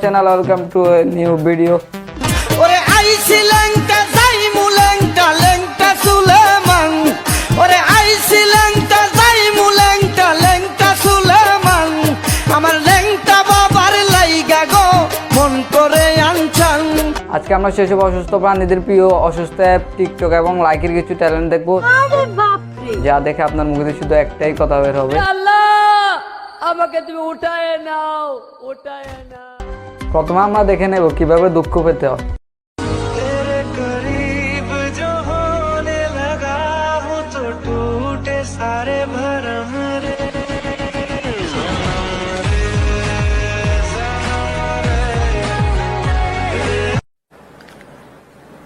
Channel welcome to new video ওরে আইসি ল্যাংটা যাইমু ল্যাংটা ল্যাংটা সুলেমান। ওরে আইসি ল্যাংটা যাইমু ল্যাংটা ল্যাংটা সুলেমান। আমার ল্যাংটা বাবার লাইগা গো মন করে আনছান। আজকে আমরা সেসব অসুস্থ প্রাণীদের প্রিয় অসুস্থ অ্যাপ টিকটক এবং লাইকের কিছু ট্যালেন্ট দেখব। যা দেখে আপনার মুখে শুধু একটাই কথা বের হবে। আল্লাহ আমাকে তুমি উঠায় নাও উঠায় নাও। প্রথমে আমরা দেখে নেব কীভাবে দুঃখ পেতে হয়।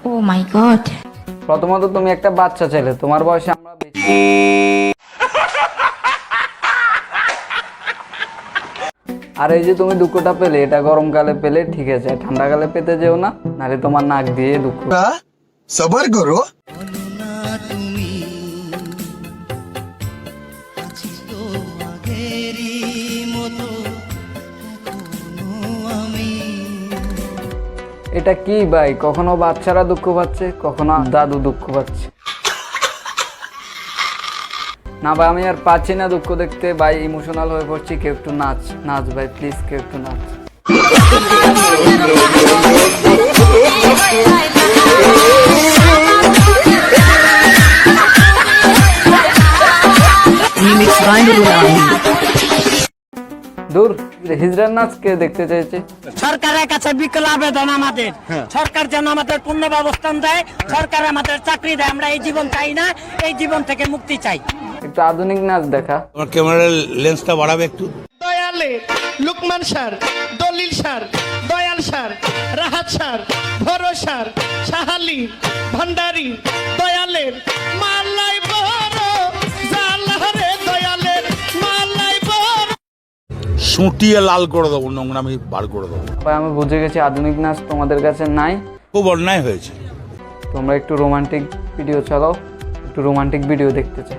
oh প্রথমত তুমি একটা বাচ্চা ছেলে তোমার বয়সে আমরা আর এই যে তুমি দুঃখটা পেলে এটা গরমকালে পেলে ঠিক আছে ঠান্ডাকালে পেতে যেও না নাহলে তোমার নাক দিয়ে দুঃখ সবার করো। এটা কি ভাই? কখনো বাচ্চারা দুঃখ পাচ্ছে কখনো দাদু দুঃখ পাচ্ছে। না ভাই আমি আর পাচ্ছি না দুঃখ দেখতে। ভাই ইমোশনাল হয়ে পড়ছি কেউ একটু নাচ নাচ ভাই প্লিজ কেউ একটু নাচ। দূর হিজড়ার নাচ কে দেখতে চাইছে? সরকারের কাছে বিকল আবেদন আমাদের। সরকার যেন আমাদের পূর্ণ ব্যবস্থান দেয় সরকার আমাদের চাকরি দেয় আমরা এই জীবন চাই না এই জীবন থেকে মুক্তি চাই। একটু আধুনিক নাচ দেখা। আমার ক্যামেরার লেন্সটা বাড়াবে একটু। দয়ালে Lukman sir Dalil sir Dayal sir Rahat sir ভরসার সাহালি ভান্ডারি দয়ালের মালাই বড় জালারে দয়ালের মালাই বড় সুটিয়ে লাল করে দেবো নোংরামি বার করে দেবো। ভাই আমি বুঝে গেছি আধুনিক নাচ তোমাদের কাছে নাই। খুব অন্যায় হয়েছে। তোমরা একটু রোমান্টিক ভিডিও চালাও একটু রোমান্টিক ভিডিও দেখতে চাই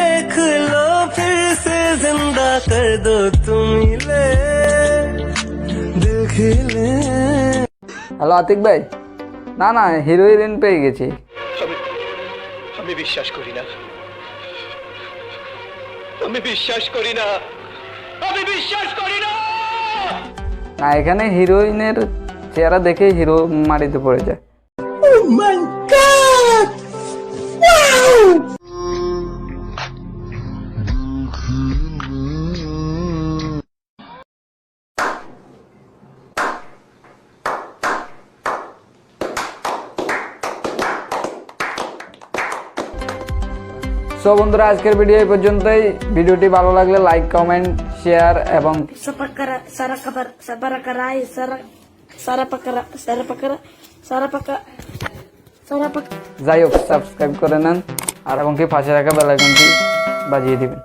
जिंदा कर दो तुम ले दिल खिले হ্যালো আতিক ভাই না না হিরো হিরোইন পেয়ে গেছি আমি বিশ্বাস করি না আমি বিশ্বাস করি না আমি বিশ্বাস করি না না এখানে হিরোইনের চেহারা দেখে হিরো মাটিতে পড়ে যায় সো বন্ধুরা আজকের ভিডিও এই পর্যন্তই ভিডিওটি ভালো লাগলে লাইক কমেন্ট শেয়ার এবং. যাই হোক সাবস্ক্রাইব করে নেন আর এবং কি পাশে রাখা বেলাইকনটি বাজিয়ে দিবেন